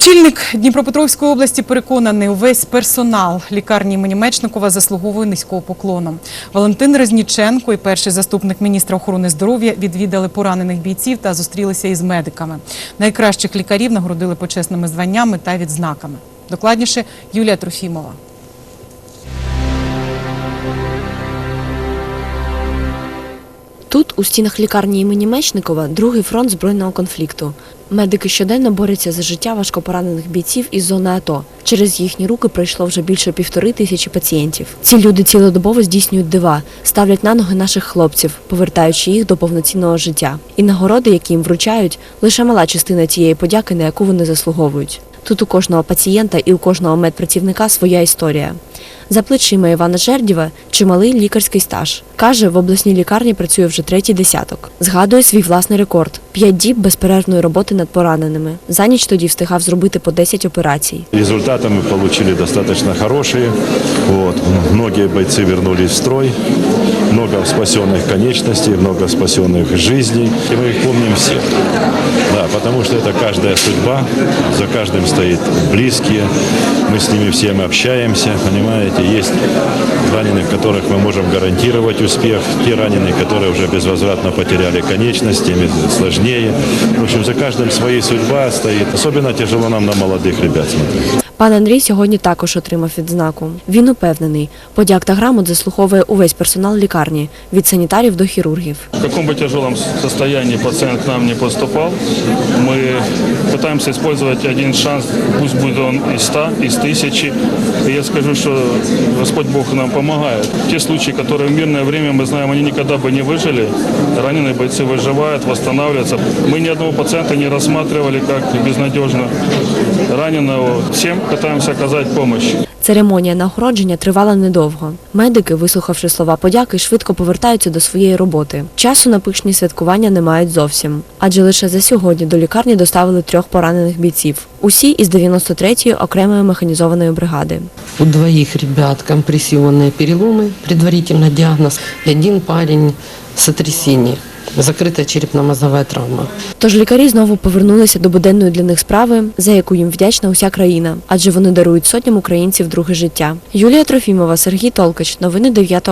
Очільник Дніпропетровської області переконаний, увесь персонал лікарні імені Мечникова заслуговує низького поклону. Валентин Резніченко і перший заступник міністра охорони здоров'я відвідали поранених бійців та зустрілися із медиками. Найкращих лікарів нагородили почесними званнями та відзнаками. Докладніше Юлія Трофімова. Тут, у стінах лікарні імені Мечникова, другий фронт збройного конфлікту. Медики щоденно борються за життя важкопоранених бійців із зони АТО. Через їхні руки пройшло вже більше півтори тисячі пацієнтів. Ці люди цілодобово здійснюють дива, ставлять на ноги наших хлопців, повертаючи їх до повноцінного життя. І нагороди, які їм вручають, лише мала частина тієї подяки, на яку вони заслуговують. Тут у кожного пацієнта і у кожного медпрацівника своя історія. За плечима Івана Жердєва чималий лікарський стаж. Каже, в обласній лікарні працює вже третій десяток. Згадує свій власний рекорд: п'ять діб безперервної роботи над пораненими. За ніч тоді встигав зробити по 10 операцій. Результаты мы получили достаточно хорошие. Вот. Многие бойцы вернулись в строй. Много спасенных конечностей, много спасенных жизней. И мы их помним всех. Да, потому что это каждая судьба. За каждым стоит близкие. Мы с ними всеми общаемся, понимаете. Есть раненых, которых мы можем гарантировать успех. Те раненые, которые уже безвозвратно потеряли конечности, им сложнее. В общем, за каждым своей судьба стоит. Особенно тяжело нам на молодых ребят смотреть. Пан Андрій сьогодні також отримав відзнаку. Він упевнений, подяк та грамот заслуговує увесь персонал лікарні від санітарів до хірургів. В каком бы тяжелом состоянии пациент к нам не поступал, мы пытаемся использовать один шанс, пусть будет он из 100, из тысячи. И я скажу, что Господь Бог нам помогает. Те случаи, которые в мирное время, мы знаем, они никогда бы не выжили. Раненые бойцы выживают, восстанавливаются. Мы ни одного пациента не рассматривали как безнадежно раненого. Всем пытаемся оказать помощь. Церемонія нагородження тривала недовго. Медики, вислухавши слова подяки, швидко повертаються до своєї роботи. Часу на пишні святкування не мають зовсім, адже лише за сьогодні до лікарні доставили трьох поранених бійців. Усі із 93-ї окремої механізованої бригади. У двоих ребят компрессионные переломы, предварительно диагноз, и один парень сотрясение, закрытая черепно-мозговая травма. Тож лікарі знову повернулися до буденної для них справи, за яку їм вдячна уся країна, адже вони дарують сотням українців друге життя. Юлія Трофімова, Сергій Толкач. Новини 9